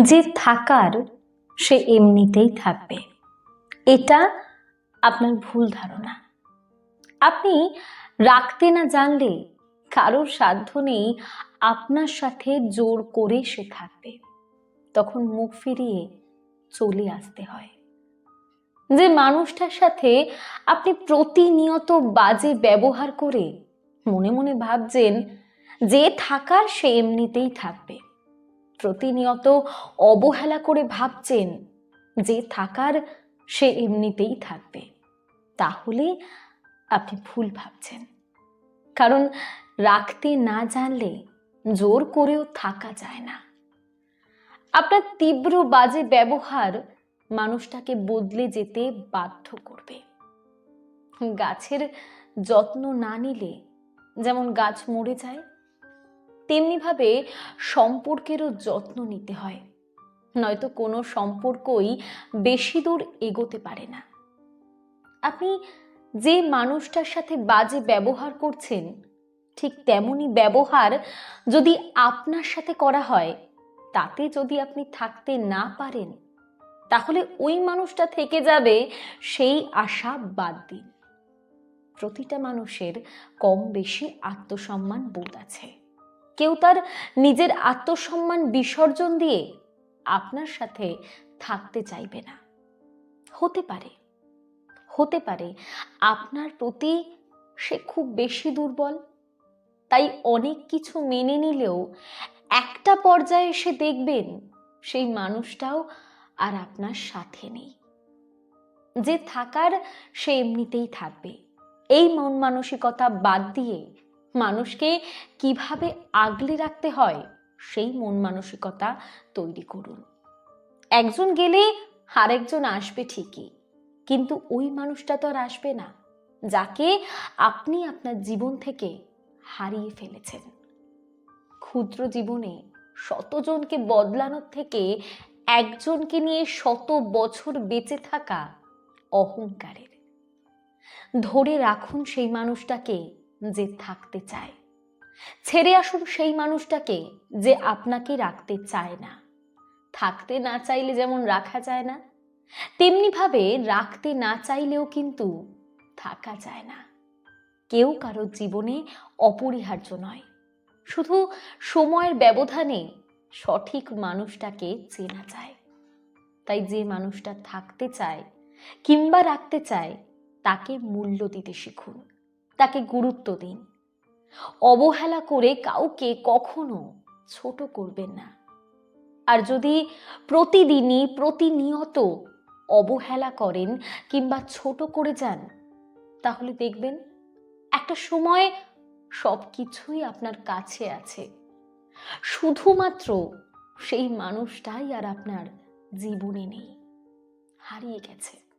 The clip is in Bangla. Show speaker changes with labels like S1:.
S1: যে থাকার সে এমনিতেই থাকবে। এটা আপনার ভুল ধারণা। আপনি রাখতে না জানলে কারোর সাধ্য নেই আপনার সাথে জোর করে সে থাকবে। তখন মুখ ফিরিয়ে চলে আসতে হয়। যে মানুষটার সাথে আপনি প্রতিনিয়ত বাজে ব্যবহার করে মনে মনে ভাবছেন যে থাকার সে এমনিতেই থাকবে। প্রতিনিয়ত অবহেলা করে ভাবছেন যে থাকার সে এমনিতেই থাকবে। তাহলে আপনি ভুল ভাবছেন। কারণ রাখতে না জানলে জোর করেও থাকা যায় না। আপনার তীব্র বাজে ব্যবহার মানুষটাকে বদলে যেতে বাধ্য করবে। গাছের যত্ন না নিলে যেমন গাছ মরে যায় তেমনিভাবে সম্পর্কেরও যত্ন নিতে হয়। নয়তো কোনো সম্পর্কই বেশি দূর এগোতে পারে না। আপনি যে মানুষটার সাথে বাজে ব্যবহার করছেন, ঠিক তেমনই ব্যবহার যদি আপনার সাথে করা হয়, তাতে যদি আপনি থাকতে না পারেন, তাহলে ওই মানুষটা থেকে যাবে সেই আশা বাদ দিন। প্রতিটা মানুষের কম বেশি আত্মসম্মান বোধ আছে। কেউ তার নিজের আত্মসম্মান বিসর্জন দিয়ে আপনার সাথে থাকতে চাইবে না। হতে পারে। হতে পারে আপনার প্রতি সে খুব বেশি দুর্বল। তাই অনেক কিছু মেনে নিলেও একটা পর্যায়ে এসে দেখবেন সেই মানুষটাও আর আপনার সাথে নেই। যে থাকার সে এমনিতেই থাকবে। এই মন মানসিকতা বাদ দিয়ে মানুষকে কীভাবে আগলে রাখতে হয়, সেই মন মানসিকতা তৈরি করুন। একজন গেলে আরেকজন আসবে ঠিকই, কিন্তু ওই মানুষটা তো আর আসবে না, যাকে আপনি আপনার জীবন থেকে হারিয়ে ফেলেছেন। ক্ষুদ্র জীবনে শতজনকে বদলানোর থেকে একজনকে নিয়ে শত বছর বেঁচে থাকা অহংকারের। ধরে রাখুন সেই মানুষটাকে যে থাকতে চায়। ছেড়ে আসুন সেই মানুষটাকে যে আপনাকে রাখতে চায় না। থাকতে না চাইলে যেমন রাখা যায় না তেমনিভাবে রাখতে না চাইলেও কিন্তু থাকা যায় না। কেউ কারোর জীবনে অপরিহার্য নয়। শুধু সময়ের ব্যবধানে সঠিক মানুষটাকে চেনা যায়। তাই যে মানুষটা থাকতে চায় কিংবা রাখতে চায়, তাকে মূল্য দিতে শিখুন। তাকে গুরুত্ব দিন। অবহেলা করে কাউকে কখনো ছোট করবেন না। আর যদি প্রতিদিনই, প্রতিনিয়ত অবহেলা করেন কিংবা ছোট করে যান, তাহলে দেখবেন একটা সময় সব কিছুই আপনার কাছে আছে। শুধুমাত্র সেই মানুষটাই আর আপনার জীবনে নেই। হারিয়ে গেছে।